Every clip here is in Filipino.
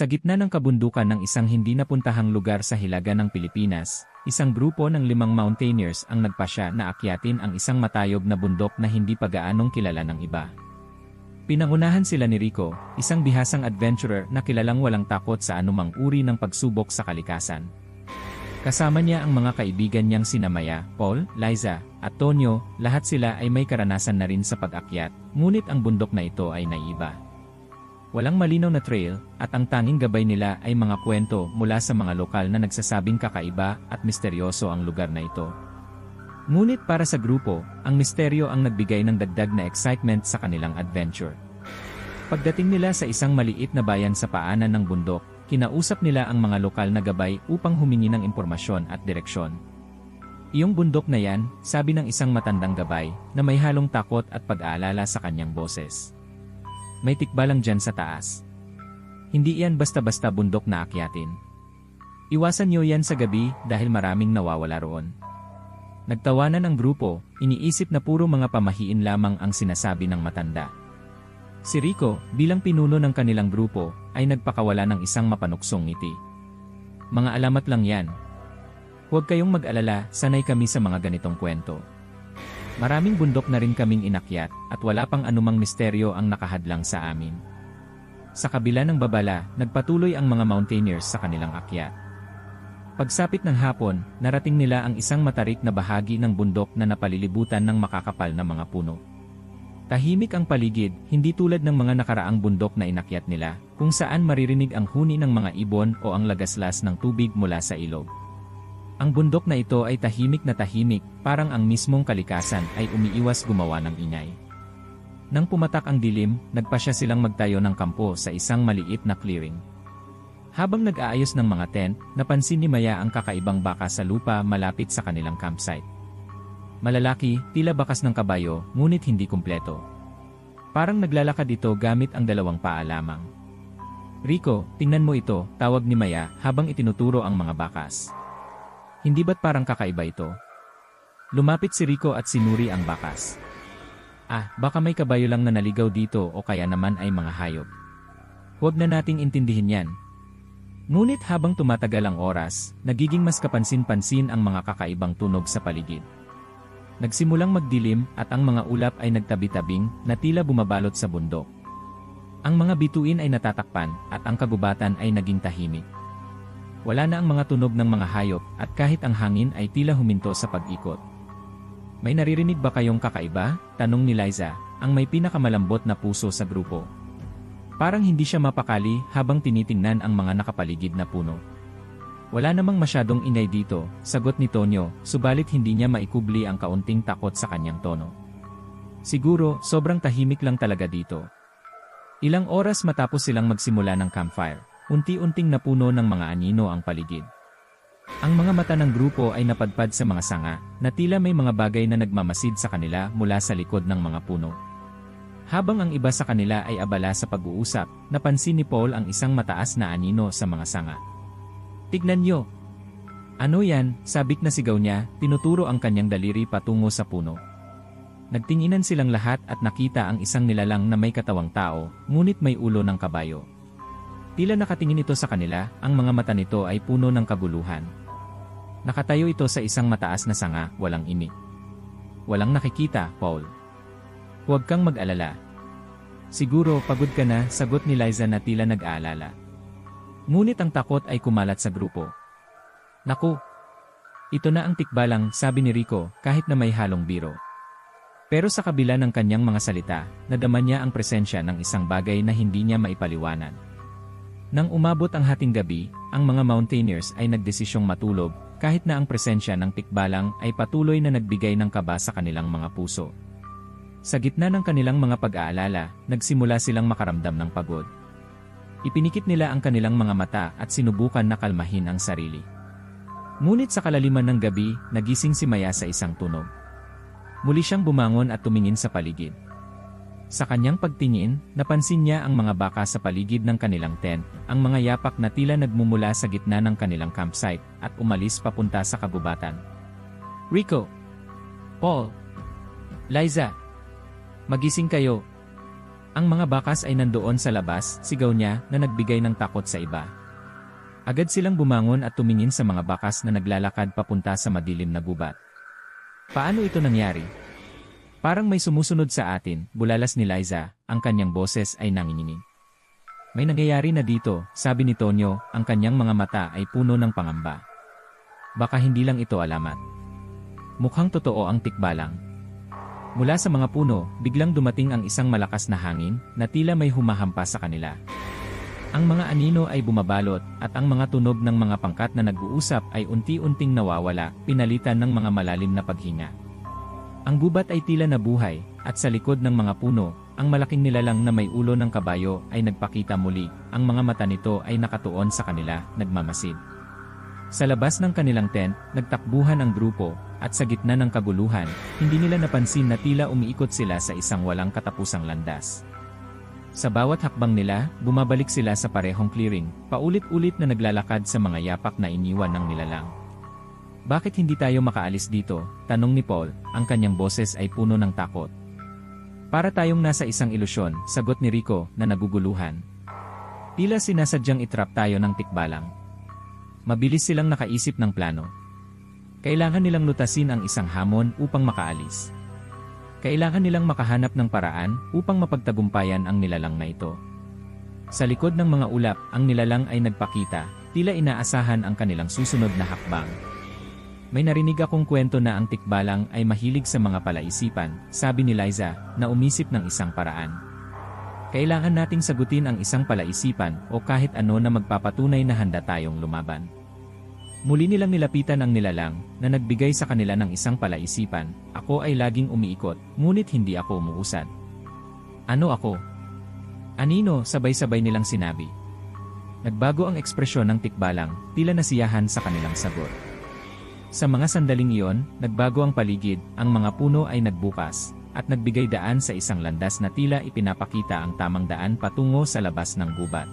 Sa gitna ng kabundukan ng isang hindi napuntahang lugar sa hilaga ng Pilipinas, isang grupo ng limang mountaineers ang nagpasya na akyatin ang isang matayog na bundok na hindi pa gaanong kilala ng iba. Pinangunahan sila ni Rico, isang bihasang adventurer na kilalang walang takot sa anumang uri ng pagsubok sa kalikasan. Kasama niya ang mga kaibigan niyang sina Maya, Paul, Liza, at Tonyo, lahat sila ay may karanasan na rin sa pag-akyat, ngunit ang bundok na ito ay naiba. Walang malinaw na trail, at ang tanging gabay nila ay mga kwento mula sa mga lokal na nagsasabing kakaiba at misteryoso ang lugar na ito. Ngunit para sa grupo, ang misteryo ang nagbigay ng dagdag na excitement sa kanilang adventure. Pagdating nila sa isang maliit na bayan sa paanan ng bundok, kinausap nila ang mga lokal na gabay upang humingi ng impormasyon at direksyon. Iyong bundok na yan, sabi ng isang matandang gabay, na may halong takot at pag-aalala sa kanyang boses. May tikbalang dyan sa taas. Hindi yan basta-basta bundok na akyatin. Iwasan niyo yan sa gabi dahil maraming nawawala roon. Nagtawanan ang grupo, iniisip na puro mga pamahiin lamang ang sinasabi ng matanda. Si Rico, bilang pinuno ng kanilang grupo, ay nagpakawala ng isang mapanuksong ngiti. Mga alamat lang yan. Huwag kayong mag-alala, sanay kami sa mga ganitong kwento. Maraming bundok na rin kaming inakyat, at wala pang anumang misteryo ang nakahadlang sa amin. Sa kabila ng babala, nagpatuloy ang mga mountaineers sa kanilang akyat. Pagsapit ng hapon, narating nila ang isang matarik na bahagi ng bundok na napalilibutan ng makakapal na mga puno. Tahimik ang paligid, hindi tulad ng mga nakaraang bundok na inakyat nila, kung saan maririnig ang huni ng mga ibon o ang lagaslas ng tubig mula sa ilog. Ang bundok na ito ay tahimik na tahimik, parang ang mismong kalikasan ay umiiwas gumawa ng ingay. Nang pumatak ang dilim, nagpasya silang magtayo ng kampo sa isang maliit na clearing. Habang nag-aayos ng mga tent, napansin ni Maya ang kakaibang baka sa lupa malapit sa kanilang campsite. Malalaki, tila bakas ng kabayo, ngunit hindi kumpleto. Parang naglalakad ito gamit ang dalawang paa lamang. Rico, tingnan mo ito, tawag ni Maya habang itinuturo ang mga bakas. Hindi ba't parang kakaiba ito? Lumapit si Rico at sinuri ang bakas. Ah, baka may kabayo lang na naligaw dito o kaya naman ay mga hayop. Huwag na nating intindihin yan. Ngunit habang tumatagal ang oras, nagiging mas kapansin-pansin ang mga kakaibang tunog sa paligid. Nagsimulang magdilim at ang mga ulap ay nagtabi-tabing na tila bumabalot sa bundok. Ang mga bituin ay natatakpan at ang kagubatan ay naging tahimik. Wala na ang mga tunog ng mga hayop at kahit ang hangin ay tila huminto sa pag-ikot. May naririnig ba kayong kakaiba? Tanong ni Liza, ang may pinakamalambot na puso sa grupo. Parang hindi siya mapakali habang tinitingnan ang mga nakapaligid na puno. Wala namang masyadong ingay dito, sagot ni Tonyo, subalit hindi niya maikubli ang kaunting takot sa kanyang tono. Siguro, sobrang tahimik lang talaga dito. Ilang oras matapos silang magsimula ng campfire, unti-unting napuno ng mga anino ang paligid. Ang mga mata ng grupo ay napadpad sa mga sanga, na tila may mga bagay na nagmamasid sa kanila mula sa likod ng mga puno. Habang ang iba sa kanila ay abala sa pag-uusap, napansin ni Paul ang isang mataas na anino sa mga sanga. Tignan nyo. Ano yan, sabik na sigaw niya, tinuturo ang kanyang daliri patungo sa puno. Nagtinginan silang lahat at nakita ang isang nilalang na may katawang tao, ngunit may ulo ng kabayo. Tila nakatingin ito sa kanila, ang mga mata nito ay puno ng kaguluhan. Nakatayo ito sa isang mataas na sanga, walang ini. Walang nakikita, Paul. Huwag kang mag-alala. Siguro pagod ka na, sagot ni Liza na tila nag-aalala. Ngunit ang takot ay kumalat sa grupo. Naku! Ito na ang tikbalang, sabi ni Rico, kahit na may halong biro. Pero sa kabila ng kanyang mga salita, nadama niya ang presensya ng isang bagay na hindi niya maipaliwanan. Nang umabot ang hating gabi, ang mga mountaineers ay nagdesisyong matulog, kahit na ang presensya ng tikbalang ay patuloy na nagbigay ng kaba sa kanilang mga puso. Sa gitna ng kanilang mga pag-aalala, nagsimula silang makaramdam ng pagod. Ipinikit nila ang kanilang mga mata at sinubukan na kalmahin ang sarili. Ngunit sa kalaliman ng gabi, nagising si Maya sa isang tunog. Muli siyang bumangon at tumingin sa paligid. Sa kanyang pagtingin, napansin niya ang mga baka sa paligid ng kanilang tent, ang mga yapak na tila nagmumula sa gitna ng kanilang campsite, at umalis papunta sa kagubatan. Rico! Paul! Liza! Magising kayo! Ang mga bakas ay nandoon sa labas, sigaw niya na nagbigay ng takot sa iba. Agad silang bumangon at tumingin sa mga bakas na naglalakad papunta sa madilim na gubat. Paano ito nangyari? Parang may sumusunod sa atin, bulalas ni Liza, ang kanyang boses ay nanginginig. May nangyayari na dito, sabi ni Tonyo, ang kanyang mga mata ay puno ng pangamba. Baka hindi lang ito alamat. Mukhang totoo ang tikbalang. Mula sa mga puno, biglang dumating ang isang malakas na hangin na tila may humahampas sa kanila. Ang mga anino ay bumabalot at ang mga tunog ng mga pangkat na nag-uusap ay unti-unting nawawala, pinalitan ng mga malalim na paghinga. Ang gubat ay tila nabuhay, at sa likod ng mga puno, ang malaking nilalang na may ulo ng kabayo ay nagpakita muli, ang mga mata nito ay nakatuon sa kanila, nagmamasid. Sa labas ng kanilang tent, nagtakbuhan ang grupo, at sa gitna ng kaguluhan, hindi nila napansin na tila umiikot sila sa isang walang katapusang landas. Sa bawat hakbang nila, bumabalik sila sa parehong clearing, paulit-ulit na naglalakad sa mga yapak na iniwan ng nilalang. Bakit hindi tayo makaalis dito? Tanong ni Paul, ang kanyang boses ay puno ng takot. Para tayong nasa isang ilusyon, sagot ni Rico na naguguluhan. Tila sinasadyang itrap tayo ng tikbalang. Mabilis silang nakaisip ng plano. Kailangan nilang lutasin ang isang hamon upang makaalis. Kailangan nilang makahanap ng paraan upang mapagtagumpayan ang nilalang na ito. Sa likod ng mga ulap, ang nilalang ay nagpakita, tila inaasahan ang kanilang susunod na hakbang. May narinig akong kwento na ang tikbalang ay mahilig sa mga palaisipan, sabi ni Liza, na umisip ng isang paraan. Kailangan nating sagutin ang isang palaisipan o kahit ano na magpapatunay na handa tayong lumaban. Muli nilang nilapitan ang nilalang na nagbigay sa kanila ng isang palaisipan, ako ay laging umiikot, ngunit hindi ako umuusad. Ano ako? Anino, sabay-sabay nilang sinabi. Nagbago ang ekspresyon ng tikbalang, tila nasiyahan sa kanilang sagot. Sa mga sandaling iyon, nagbago ang paligid, ang mga puno ay nagbukas, at nagbigay daan sa isang landas na tila ipinapakita ang tamang daan patungo sa labas ng gubat.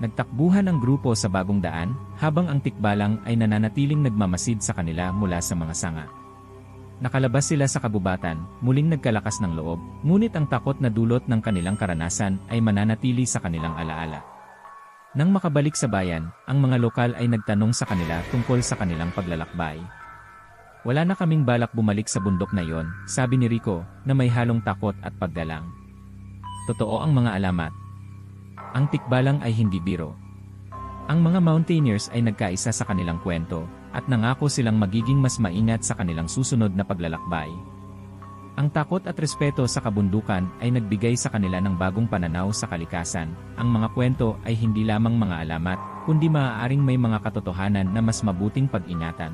Nagtakbuhan ang grupo sa bagong daan, habang ang tikbalang ay nananatiling nagmamasid sa kanila mula sa mga sanga. Nakalabas sila sa kabubatan, muling nagkalakas ng loob, ngunit ang takot na dulot ng kanilang karanasan ay mananatili sa kanilang alaala. Nang makabalik sa bayan, ang mga lokal ay nagtanong sa kanila tungkol sa kanilang paglalakbay. Wala na kaming balak bumalik sa bundok na yon, sabi ni Rico, na may halong takot at paggalang. Totoo ang mga alamat. Ang tikbalang ay hindi biro. Ang mga mountaineers ay nagkaisa sa kanilang kwento, at nangako silang magiging mas maingat sa kanilang susunod na paglalakbay. Ang takot at respeto sa kabundukan ay nagbigay sa kanila ng bagong pananaw sa kalikasan. Ang mga kwento ay hindi lamang mga alamat, kundi maaaring may mga katotohanan na mas mabuting pag-ingatan.